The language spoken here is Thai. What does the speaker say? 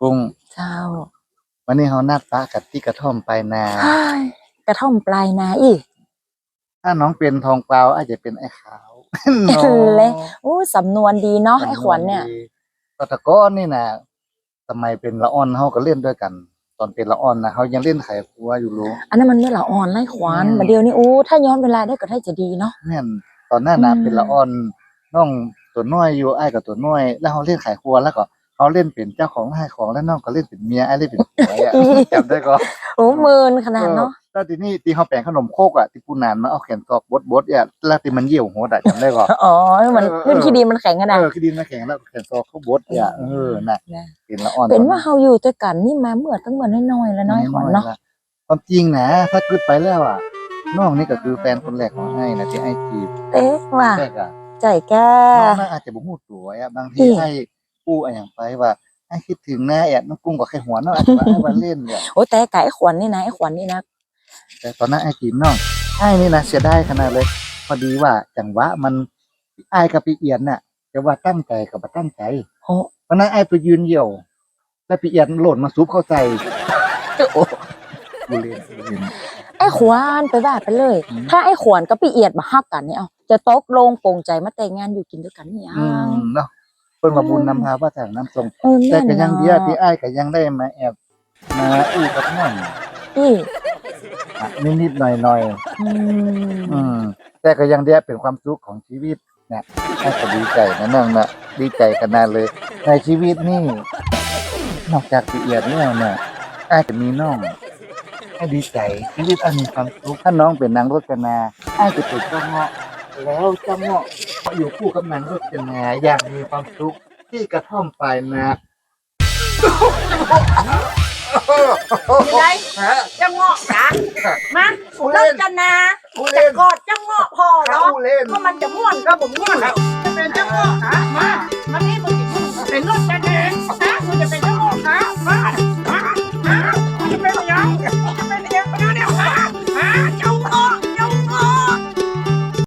ปุ้งเจ้าวันนี้เขานัดป้ากับที่กระท่อมไปนาเฮ้ยกระท่อมปลายนาอีกถ้าน้องเป็นทองเปล่าอาจจะเป็นไอ้ขาวเละอู้สำนวนดีเนาะไอ้ขวัญเนี่ยตอนแตะก้อนนี่นะสมัยเป็นละอ่อนเขาก็เล่นด้วยกัน ตอนเป็นละอ่อนนะเขายังเล่นไขครัวอยู่รู้อันนั้นมันเมื่อละอ่อนไล่ขวานอืมมาเดียวนี่อู้ถ้าย้อนเวลาได้ก็ได้จะดีเนาะแม่นตอนนั้นนะอืมเป็นละอ่อนน้องตัวน้อยอยู่ไอ้ายกับตัวน้อย แล้วเขาเล่นไขครัวแล้วก็ เขาเล่นเป็นเจ้าของไร่ของแล้วน้องก็เล่นเป็นเมียไอ้เล่นเป็นผัวอะจำได้ก็โอ้เมินขนาดเนาะออแล้วทีนี้ที่เขาแปลงขนมโคกอะที่ปูนานมาเอาแขนตอกบดบดๆอะแล้วที่มันเหี่ยวหัวดอะจำได้ก็อ๋อมันเออเออพื้นที่ดินมันแข็งขนาดเออคือดินมาแข็งแล้วแขนตอกเขาบดอะเออน่ะนะเป็นละอ่อนเป็นว่าเฮาอยู่ด้วยกันนี่มาเมื่อตั้งเมื่อน้อยๆแล้วน้อยขวัญเนาะความจริงนะถ้าเกิดไปแล้วอะน้องนี่ก็คือแฟนคนแรกของให้นะที่ไอ้จีบเอ๊ะว่าแรกอะใจแก้น้องน่าอาจจะบ่ฮู้ตัวอะบางทีอีไอ้ กู้อะไรอย่างไปว่าไอ้คิดถึงนะแอดน้องกุ้งกับไข่หัวเนาะอาจจะว่าไอ้วันเล่นเนี่ยโอ้แต่ไก่ขวัญนี่นะไอ้ขวัญนี่นะแต่ตอนนั้นไอ้จีบน้องไอ้นี่นะเสียดายขนาดเลย พอดีว่าจังหวะมันไอ้กับปีเอียนน่ะจะว่าตั้งใจกับบ่ตั้งใจโอ้เพราะนั้นไอ้ไปยืนเหี่ยว แล้วปีเอียนโหล่นมาซุบเข้าใจโอ้กูเล่นกูเล่น ไอ้ขวานไปว่าไปเลย อืม ถ้าไอ้ขวานกับพี่เอียดมาฮักกันเนี่ยเอาจะตกลงโปรงใจมาแต่งงานอยู่กินด้วยกันนี่ยัอืงมเนาะ เพิ่นมาบุญนำพาว่าทางน้ำทรงเออแต่แม่นก็ยังเนาะเดียวที่อ้ายก็ยังได้มาแอบมาอู้กับน้องพี่อะนิดๆหน่อยอืๆอืมมแต่ก็ยังเดียวเป็นความสุขของชีวิตนะอ้ายก็ดีใจนะน้องนะดีใจขนาดเลย ในชีวิตนี่นอกจากละเอียดแล้วเนี่ยอ้ายจะมีน้องอ้ายดีใจชีวิตอ้ายมีความสุขถ้าน้องเป็นนางรจนาอ้ายจะเป็นเจ้าเงาะแล้วเจ้าเงาะ ก็อยู่คู่กับนางรจนาอย่างมีความสุขที่กระท่อมปลายนามีไรจะเงาะจ้ะมาผู้เลิเล่กนกันนะผู้จะเล่นกอดจะเงาะพอเนาะผู้เล่นก็มันจะม่วนก็ผมม่วนจะเป็นจะเงาะนะ